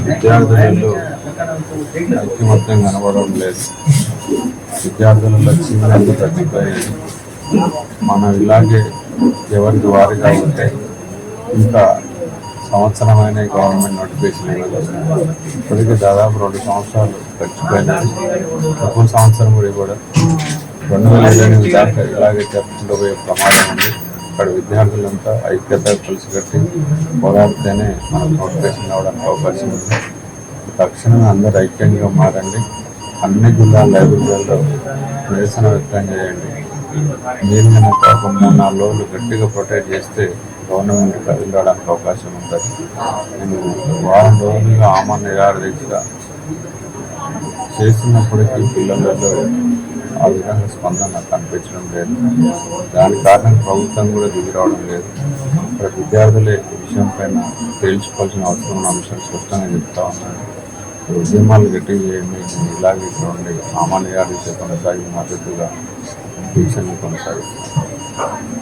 విద్యార్థులలో ఐక్యమత్యం కనబడడం లేదు విద్యార్థులలో చిన్నది తగ్గిపోయింది మనం ఇలాగే ఎవరికి వారిగా ఉంటే ఇంకా సంవత్సరమైన గవర్నమెంట్ నోటిఫికేషన్ ఇవ్వలేదు ఇప్పటికీ దాదాపు రెండు సంవత్సరాలు గడిచిపోయినాయి తక్కువ సంవత్సరం కూడా కూడా రెండు వేల ఇరవై ఎనిమిది దాకా ఇలాగే చెప్పుకుంటూ పోయే ప్రమాదం ఉంది అక్కడ విద్యార్థులంతా ఐక్యత కలిసికట్టి పోరాడితేనే మనకు నోటిఫికేషన్ రావడానికి అవకాశం ఉంది. తక్షణమే అందరూ ఐక్యంగా మారండి. అన్ని జిల్లా లైబ్రరీలలో నిరసన వ్యక్తం చేయండి. మీరు కనుక ఒక మూడు నాలుగు రోజులు గట్టిగా ప్రొటెక్ట్ చేస్తే గవర్నమెంట్ కదిలి రావడానికి అవకాశం ఉంటుంది. నేను వారం రోజులుగా ఆమా నిరాహార దీక్ష చేస్తున్నప్పటికీ పిల్లలలో ఆ విధంగా స్పందన కనిపించడం లేదు. దాని కారణం ప్రభుత్వం కూడా దిగి రావడం లేదు. ఇక్కడ విద్యార్థులే ఈ విషయం పైన తేల్చుకోవాల్సిన అవసరం ఉన్న అంశం స్పష్టంగా చెప్తా ఉన్నాను. ఉద్యమాలు గట్టి చేయండి ఇలాగే ఇక్కడ ఉండి సామాన్య దీక్ష కొనసాగి మద్దతుగా దీక్షను కొనసాగిస్తాను